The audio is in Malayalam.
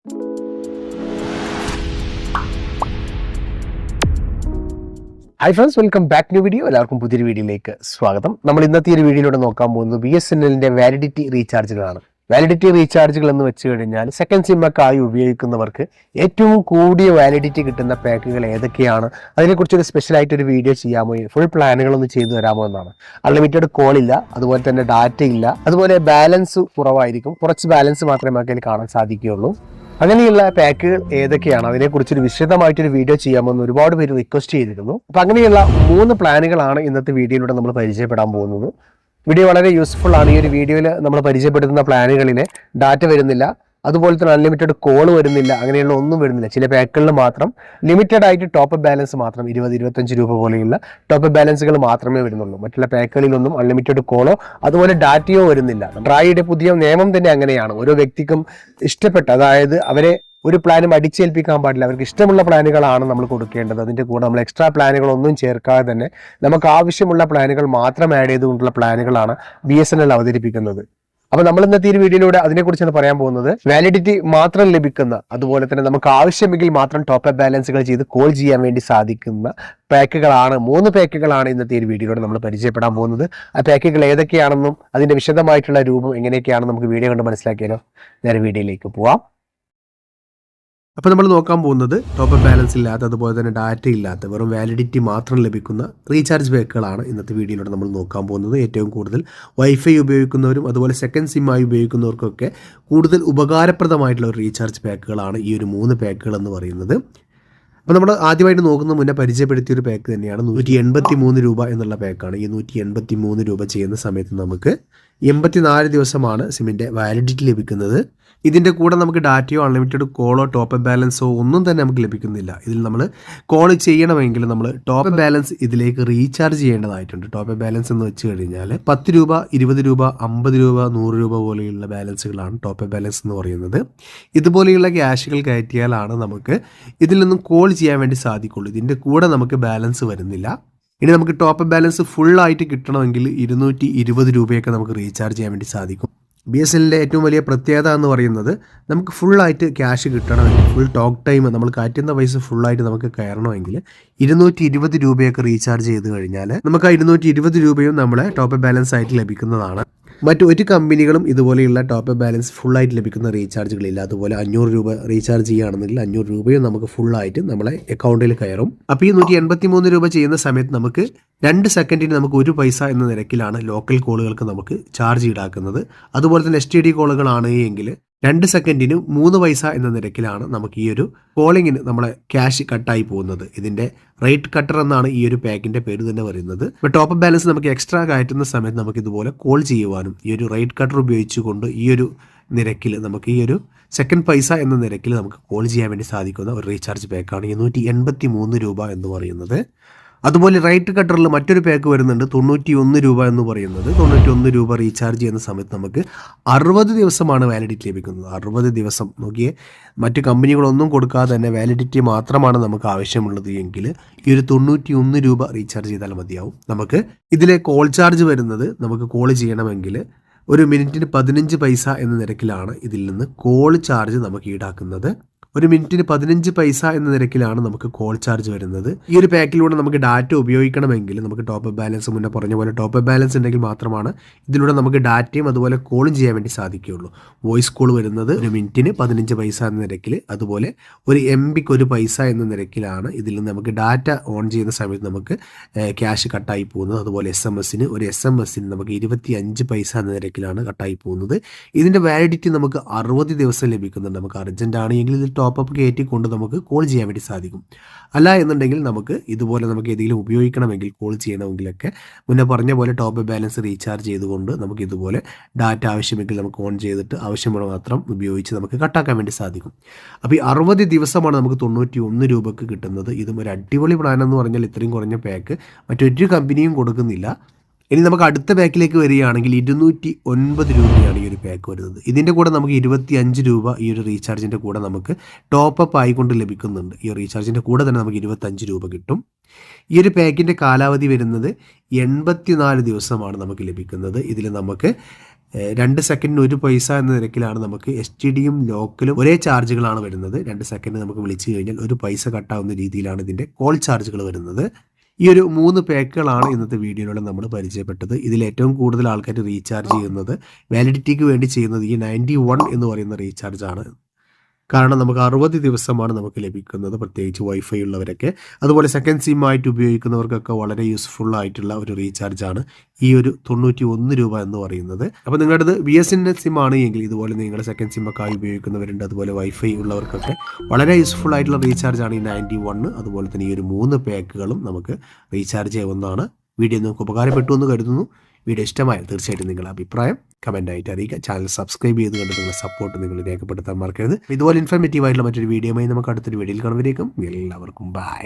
Hi friends welcome back new video എല്ലാവർക്കും പുതിയൊരു വീഡിയോയിലേക്ക് സ്വാഗതം. നമ്മൾ ഇന്നത്തെ ഒരു വീഡിയോയിലൂടെ നോക്കാൻ പോകുന്നത് ബി എസ് എൻ എല്ലിന്റെ വാലിഡിറ്റി റീചാർജുകളാണ് വാലിഡിറ്റി റീചാർജുകൾ എന്ന് വെച്ച് കഴിഞ്ഞാൽ സെക്കൻഡ് ആയി ഉപയോഗിക്കുന്നവർക്ക് ഏറ്റവും കൂടിയ വാലിഡിറ്റി കിട്ടുന്ന പാക്കുകൾ ഏതൊക്കെയാണ്? അതിനെക്കുറിച്ച് ഒരു സ്പെഷ്യൽ ആയിട്ട് ഒരു വീഡിയോ ചെയ്യാമോ? ഫുൾ പ്ലാനുകളൊന്ന് ചെയ്തു തരാമോ എന്നാണ്. അൺലിമിറ്റഡ് കോൾ ഇല്ല അതുപോലെ തന്നെ ഡാറ്റ ഇല്ല അതുപോലെ ബാലൻസ് കുറവായിരിക്കും. കുറച്ച് ബാലൻസ് മാത്രമേ അതിൽ കാണാൻ സാധിക്കുകയുള്ളൂ. അങ്ങനെയുള്ള പാക്കുകൾ ഏതൊക്കെയാണ്? അതിനെക്കുറിച്ചൊരു വിശദമായിട്ടൊരു വീഡിയോ ചെയ്യാമെന്ന് ഒരുപാട് പേര് റിക്വസ്റ്റ് ചെയ്തിരുന്നു. അപ്പം അങ്ങനെയുള്ള മൂന്ന് പ്ലാനുകളാണ് ഇന്നത്തെ വീഡിയോയിലൂടെ നമ്മൾ പരിചയപ്പെടാൻ പോകുന്നത്. വീഡിയോ വളരെ യൂസ്ഫുൾ ആണ്. ഈ ഒരു വീഡിയോയിൽ നമ്മൾ പരിചയപ്പെടുത്തുന്ന പ്ലാനുകളിലെ ഡാറ്റ വരുന്നില്ല. അതുപോലെ തന്നെ അൺലിമിറ്റഡ് കോൾ വരുന്നില്ല അങ്ങനെയുള്ള ഒന്നും വരുന്നില്ല. ചില പാക്കുകളിൽ മാത്രം ലിമിറ്റഡ് ആയിട്ട് ടോപ്പ് ബാലൻസ് മാത്രം ഇരുപത് ഇരുപത്തഞ്ച് രൂപ പോലെയുള്ള ടോപ്പ് ബാലൻസുകൾ മാത്രമേ വരുന്നുള്ളൂ. മറ്റുള്ള പാക്കുകളിലൊന്നും അൺലിമിറ്റഡ് കോളോ അതുപോലെ ഡാറ്റയോ വരുന്നില്ല. ഡ്രായിയുടെ പുതിയ നിയമം തന്നെ അങ്ങനെയാണ്. ഓരോ വ്യക്തിക്കും ഇഷ്ടപ്പെട്ട അതായത് അവരെ ഒരു പ്ലാനും അടിച്ചേൽപ്പിക്കാൻ പാടില്ല. അവർക്ക് ഇഷ്ടമുള്ള പ്ലാനുകളാണ് നമ്മൾ കൊടുക്കേണ്ടത്. അതിന്റെ കൂടെ നമ്മൾ എക്സ്ട്രാ പ്ലാനുകളൊന്നും ചേർക്കാതെ തന്നെ നമുക്ക് ആവശ്യമുള്ള പ്ലാനുകൾ മാത്രം ആഡ് ചെയ്തുകൊണ്ടുള്ള പ്ലാനുകളാണ് ബി അവതരിപ്പിക്കുന്നത്. അപ്പൊ നമ്മൾ ഇന്നത്തെ ഈ വീഡിയോയിലൂടെ അതിനെക്കുറിച്ചാണ് പറയാൻ പോകുന്നത് വാലിഡിറ്റി മാത്രം ലഭിക്കുന്ന അതുപോലെ തന്നെ നമുക്ക് ആവശ്യമെങ്കിൽ മാത്രം ടോപ്പ് അപ്പ് ബാലൻസുകൾ ചെയ്ത് കോൾ ചെയ്യാൻ വേണ്ടി സാധിക്കുന്ന പാക്കുകളാണ് മൂന്ന് പാക്കുകളാണ് ഇന്നത്തെ ഈ വീഡിയോയിലൂടെ നമ്മൾ പരിചയപ്പെടാൻ പോകുന്നത്. ആ പാക്കുകൾ ഏതൊക്കെയാണെന്നും അതിന്റെ വിശദമായിട്ടുള്ള രൂപം എങ്ങനെയൊക്കെയാണെന്ന് നമുക്ക് വീഡിയോ കണ്ട് മനസ്സിലാക്കിയാലോ. നേരെ വീഡിയോയിലേക്ക് പോവാം. അപ്പോൾ നമ്മൾ നോക്കാൻ പോകുന്നത് ടോപ്പ് ബാലൻസ് ഇല്ലാത്ത അതുപോലെ തന്നെ ഡാറ്റ ഇല്ലാത്ത വെറും വാലിഡിറ്റി മാത്രം ലഭിക്കുന്ന റീചാർജ് പാക്കുകളാണ് ഇന്നത്തെ വീഡിയോയിലൂടെ നമ്മൾ നോക്കാൻ പോകുന്നത്. ഏറ്റവും കൂടുതൽ വൈഫൈ ഉപയോഗിക്കുന്നവരും അതുപോലെ സെക്കൻഡ് സിമ്മായി ഉപയോഗിക്കുന്നവർക്കൊക്കെ കൂടുതൽ ഉപകാരപ്രദമായിട്ടുള്ള ഒരു റീചാർജ് പാക്കുകളാണ് ഈ ഒരു മൂന്ന് പാക്കുകൾ എന്ന് പറയുന്നത്. അപ്പോൾ നമ്മൾ ആദ്യമായിട്ട് നോക്കുന്ന മുന്നേ പരിചയപ്പെടുത്തിയ ഒരു പാക്ക് തന്നെയാണ് നൂറ്റി എൺപത്തി മൂന്ന് രൂപ എന്നുള്ള പാക്കാണ് ഈ നൂറ്റി എൺപത്തി മൂന്ന് രൂപ ചെയ്യുന്ന സമയത്ത് നമുക്ക് എൺപത്തി നാല് ദിവസമാണ് സിമ്മിന്റെ വാലിഡിറ്റി ലഭിക്കുന്നത്. ഇതിന്റെ കൂടെ നമുക്ക് ഡാറ്റയോ അൺലിമിറ്റഡ് കോളോ ടോപ്പ് ബാലൻസോ ഒന്നും തന്നെ നമുക്ക് ലഭിക്കുന്നില്ല. ഇതിൽ നമ്മൾ കോൾ ചെയ്യണമെങ്കിൽ നമ്മൾ ടോപ്പ് ബാലൻസ് ഇതിലേക്ക് റീചാർജ് ചെയ്യേണ്ടതായിട്ടുണ്ട്. ടോപ്പ് ബാലൻസ് എന്ന് വെച്ച് കഴിഞ്ഞാൽ പത്ത് രൂപ ഇരുപത് രൂപ അമ്പത് രൂപ നൂറ് രൂപ പോലെയുള്ള ബാലൻസുകളാണ് ടോപ്പ് ബാലൻസ് എന്ന് പറയുന്നത്. ഇതുപോലെയുള്ള ക്യാഷുകൾ കയറ്റിയാലാണ് നമുക്ക് ഇതിൽ നിന്നും കോൾ ചെയ്യാൻ വേണ്ടി സാധിക്കുള്ളൂ. ഇതിന്റെ കൂടെ നമുക്ക് ബാലൻസ് വരുന്നില്ല. ഇനി നമുക്ക് ടോപ്പ് ബാലൻസ് ഫുൾ ആയിട്ട് കിട്ടണമെങ്കിൽ ഇരുന്നൂറ്റി ഇരുപത് രൂപയൊക്കെ നമുക്ക് റീചാർജ് ചെയ്യാൻ വേണ്ടി സാധിക്കും. ബി എസ് എല്ലിന്റെ ഏറ്റവും വലിയ പ്രത്യേകത എന്ന് പറയുന്നത് നമുക്ക് ഫുള്ളായിട്ട് ക്യാഷ് കിട്ടണമെങ്കിൽ ഫുൾ ടോക്ക് ടൈം നമ്മൾ കാറ്റുന്ന പൈസ ഫുള്ളായിട്ട് നമുക്ക് കയറണമെങ്കിൽ ഇരുന്നൂറ്റി ഇരുപത് രൂപയൊക്കെ റീചാർജ് ചെയ്ത് കഴിഞ്ഞാൽ നമുക്ക് ആ ഇരുന്നൂറ്റി ഇരുപത് രൂപയും നമ്മളെ ടോപ്പ് ബാലൻസ് ആയിട്ട് ലഭിക്കുന്നതാണ്. മറ്റു ഒരു കമ്പനികളും ഇതുപോലെയുള്ള ടോപ്പ് ബാലൻസ് ഫുള്ളായിട്ട് ലഭിക്കുന്ന റീചാർജുകളില്ല അതുപോലെ അഞ്ഞൂറ് രൂപ റീചാർജ് ചെയ്യുകയാണെന്നുണ്ടെങ്കിൽ അഞ്ഞൂറ് രൂപയും നമുക്ക് ഫുള്ളായിട്ട് നമ്മളെ അക്കൗണ്ടിൽ കയറും. അപ്പോൾ ഈ നൂറ്റി എൺപത്തി മൂന്ന് രൂപ ചെയ്യുന്ന സമയത്ത് നമുക്ക് രണ്ട് സെക്കൻഡിന് നമുക്ക് ഒരു പൈസ എന്ന നിരക്കിലാണ് ലോക്കൽ കോളുകൾക്ക് നമുക്ക് ചാർജ് ഈടാക്കുന്നത്. അതുപോലെ തന്നെ എസ് ടി ഡി കോളുകളാണ് എങ്കിൽ രണ്ട് സെക്കൻഡിന് മൂന്ന് പൈസ എന്ന നിരക്കിലാണ് നമുക്ക് ഈ ഒരു കോളിങ്ങിന് നമ്മളെ ക്യാഷ് കട്ടായി പോകുന്നത്. ഇതിന്റെ റേറ്റ് കട്ടർ എന്നാണ് ഈ ഒരു പാക്കിന്റെ പേര് തന്നെ പറയുന്നത്. ഇപ്പോൾ ടോപ്പ് ബാലൻസ് നമുക്ക് എക്സ്ട്രാ കയറ്റുന്ന സമയത്ത് നമുക്ക് ഇതുപോലെ കോൾ ചെയ്യുവാനും ഈ ഒരു റേറ്റ് കട്ടർ ഉപയോഗിച്ചുകൊണ്ട് ഈ ഒരു നിരക്കിൽ നമുക്ക് ഈ ഒരു സെക്കൻഡ് പൈസ എന്ന നിരക്കിൽ നമുക്ക് കോൾ ചെയ്യാൻ വേണ്ടി സാധിക്കുന്ന ഒരു റീചാർജ് പാക്കാണ് ഇരുന്നൂറ്റി എൺപത്തി മൂന്ന് രൂപ എന്ന് പറയുന്നത്. അതുപോലെ റൈറ്റ് കട്ടറിൽ മറ്റൊരു പാക്ക് വരുന്നുണ്ട്. തൊണ്ണൂറ്റി ഒന്ന് രൂപ എന്ന് പറയുന്നത്. തൊണ്ണൂറ്റി ഒന്ന് രൂപ റീചാർജ് ചെയ്യുന്ന സമയത്ത് നമുക്ക് അറുപത് ദിവസമാണ് വാലിഡിറ്റി ലഭിക്കുന്നത്. അറുപത് ദിവസം. നോക്കിയേ മറ്റ് കമ്പനികളൊന്നും കൊടുക്കാതെ തന്നെ വാലിഡിറ്റി മാത്രമാണ് നമുക്ക് ആവശ്യമുള്ളത് എങ്കിൽ ഈ ഒരു തൊണ്ണൂറ്റി ഒന്ന് രൂപ റീചാർജ് ചെയ്താൽ മതിയാവും. നമുക്ക് ഇതിലെ കോൾ ചാർജ് വരുന്നത് നമുക്ക് കോൾ ചെയ്യണമെങ്കിൽ ഒരു മിനിറ്റിന് പതിനഞ്ച് പൈസ എന്ന നിരക്കിലാണ് ഇതിൽ നിന്ന് കോൾ ചാർജ് നമുക്ക് ഈടാക്കുന്നത്. ഒരു മിനിറ്റിന് പതിനഞ്ച് പൈസ എന്ന നിരക്കിലാണ് നമുക്ക് കോൾ ചാർജ് വരുന്നത്. ഈ ഒരു പാക്കിലൂടെ നമുക്ക് ഡാറ്റ ഉപയോഗിക്കണമെങ്കിൽ നമുക്ക് ടോപ്പ് അപ്പ് ബാലൻസ് മുന്നേ പറഞ്ഞ പോലെ ടോപ്പ് അപ്പ് ബാലൻസ് ഉണ്ടെങ്കിൽ മാത്രമാണ് ഇതിലൂടെ നമുക്ക് ഡാറ്റയും അതുപോലെ കോളും ചെയ്യാൻ വേണ്ടി സാധിക്കുകയുള്ളൂ. വോയിസ് കോൾ വരുന്നത് ഒരു മിനിറ്റിന് പതിനഞ്ച് പൈസ എന്ന നിരക്കിൽ അതുപോലെ ഒരു എം ബിക്ക് ഒരു പൈസ എന്ന നിരക്കിലാണ് ഇതിൽ നിന്ന് നമുക്ക് ഡാറ്റ ഓൺ ചെയ്യുന്ന സമയത്ത് നമുക്ക് ക്യാഷ് കട്ടായി പോകുന്നത്. അതുപോലെ എസ് എം എസിന് ഒരു എസ് എം എസിന് നമുക്ക് ഇരുപത്തി അഞ്ച് പൈസ എന്ന നിരക്കിലാണ് കട്ടായി പോകുന്നത്. ഇതിന്റെ വാലിഡിറ്റി നമുക്ക് അറുപത് ദിവസം ലഭിക്കുന്നുണ്ട്. നമുക്ക് അർജന്റ് ആണെങ്കിൽ ഇത് ടോപ്പ് അപ്പ് കയറ്റിക്കൊണ്ട് നമുക്ക് കോൾ ചെയ്യാൻ വേണ്ടി സാധിക്കും. അല്ല എന്നുണ്ടെങ്കിൽ നമുക്ക് ഇതുപോലെ നമുക്ക് ഏതെങ്കിലും ഉപയോഗിക്കണമെങ്കിൽ കോൾ ചെയ്യണമെങ്കിലൊക്കെ മുന്നേ പറഞ്ഞ പോലെ ടോപ്പ് ബാലൻസ് റീചാർജ് ചെയ്തുകൊണ്ട് നമുക്ക് ഇതുപോലെ ഡാറ്റ ആവശ്യമെങ്കിൽ നമുക്ക് ഓൺ ചെയ്തിട്ട് ആവശ്യമുള്ള മാത്രം ഉപയോഗിച്ച് നമുക്ക് കട്ടാക്കാൻ വേണ്ടി സാധിക്കും. അപ്പോൾ ഈ അറുപത് ദിവസമാണ് നമുക്ക് തൊണ്ണൂറ്റി ഒന്ന് രൂപക്ക് കിട്ടുന്നത്. ഇതും ഒരു അടിപൊളി പ്ലാൻ എന്ന് പറഞ്ഞാൽ ഇത്രയും കുറഞ്ഞ പാക്ക് മറ്റൊരു കമ്പനിയും കൊടുക്കുന്നില്ല. ഇനി നമുക്ക് അടുത്ത പാക്കിലേക്ക് വരികയാണെങ്കിൽ ഇരുന്നൂറ്റി ഒൻപത് രൂപയാണ് ഈ ഒരു പാക്ക് വരുന്നത്. ഇതിന്റെ കൂടെ നമുക്ക് ഇരുപത്തി അഞ്ച് രൂപ ഈ ഒരു റീചാർജിന്റെ കൂടെ നമുക്ക് ടോപ്പ് അപ്പ് ആയിക്കൊണ്ട് ലഭിക്കുന്നുണ്ട്. ഈ റീചാർജിന്റെ കൂടെ തന്നെ നമുക്ക് ഇരുപത്തഞ്ച് രൂപ കിട്ടും. ഈ ഒരു പാക്കിന്റെ കാലാവധി വരുന്നത് എൺപത്തിനാല് ദിവസമാണ് നമുക്ക് ലഭിക്കുന്നത്. ഇതിൽ നമുക്ക് രണ്ട് സെക്കൻഡിന് ഒരു പൈസ എന്ന നിരക്കിലാണ് നമുക്ക് എസ് ടി ഡിയും ലോക്കലും ഒരേ ചാർജുകളാണ് വരുന്നത്. രണ്ട് സെക്കൻഡ് നമുക്ക് വിളിച്ചു കഴിഞ്ഞാൽ ഒരു പൈസ കട്ടാവുന്ന രീതിയിലാണ് ഇതിന്റെ കോൾ ചാർജുകൾ വരുന്നത്. ഈ ഒരു മൂന്ന് പാക്കുകളാണ് ഇന്നത്തെ വീഡിയോയിലൂടെ നമ്മൾ പരിചയപ്പെട്ടത്. ഇതിൽ ഏറ്റവും കൂടുതൽ ആൾക്കാർ റീചാർജ് ചെയ്യുന്നത് വാലിഡിറ്റിക്ക് വേണ്ടി ചെയ്യുന്നത് ഈ നയന്റി എന്ന് പറയുന്ന റീചാർജ് ആണ്. കാരണം നമുക്ക് അറുപത് ദിവസമാണ് നമുക്ക് ലഭിക്കുന്നത് പ്രത്യേകിച്ച് വൈഫൈ ഉള്ളവരൊക്കെ. അതുപോലെ സെക്കൻഡ് സിം ആയിട്ട് ഉപയോഗിക്കുന്നവർക്കൊക്കെ വളരെ യൂസ്ഫുൾ ആയിട്ടുള്ള ഒരു റീചാർജ് ആണ് ഈ ഒരു തൊണ്ണൂറ്റി ഒന്ന് രൂപ എന്ന് പറയുന്നത്. അപ്പോൾ നിങ്ങളുടെ B S N L SIM ആണ് എങ്കിൽ ഇതുപോലെ നിങ്ങളുടെ സെക്കൻഡ് സിം ഒക്കെ ആയി ഉപയോഗിക്കുന്നവരുണ്ട്. അതുപോലെ വൈഫൈ ഉള്ളവർക്കൊക്കെ വളരെ യൂസ്ഫുൾ ആയിട്ടുള്ള റീചാർജ് ആണ് ഈ നയന്റി വണ്ണ് അതുപോലെ തന്നെ ഈ ഒരു മൂന്ന് പാക്കുകളും നമുക്ക് റീചാർജ് ചെയ്യാവുന്നതാണ്. വീഡിയോ നിങ്ങൾക്ക് ഉപകാരപ്പെട്ടു എന്ന് കരുതുന്നു. വീഡിയോ ഇഷ്ടമായാൽ തീർച്ചയായിട്ടും നിങ്ങളുടെ അഭിപ്രായം കമന്റ് ആയിട്ട് അറിയിക്കുക ചാനൽ സബ്സ്ക്രൈബ് ചെയ്ത് കണ്ട് നിങ്ങളുടെ സപ്പോർട്ട് നിങ്ങൾ രേഖപ്പെടുത്താൻ മറക്കരുത്. ഇതുപോലെ ഇൻഫർമേറ്റീവ് ആയിട്ടുള്ള മറ്റൊരു വീഡിയോയുമായി നമുക്ക് അടുത്തൊരു വീഡിയോയിൽ കാണുമ്പോഴേക്കും എല്ലാവർക്കും ബൈ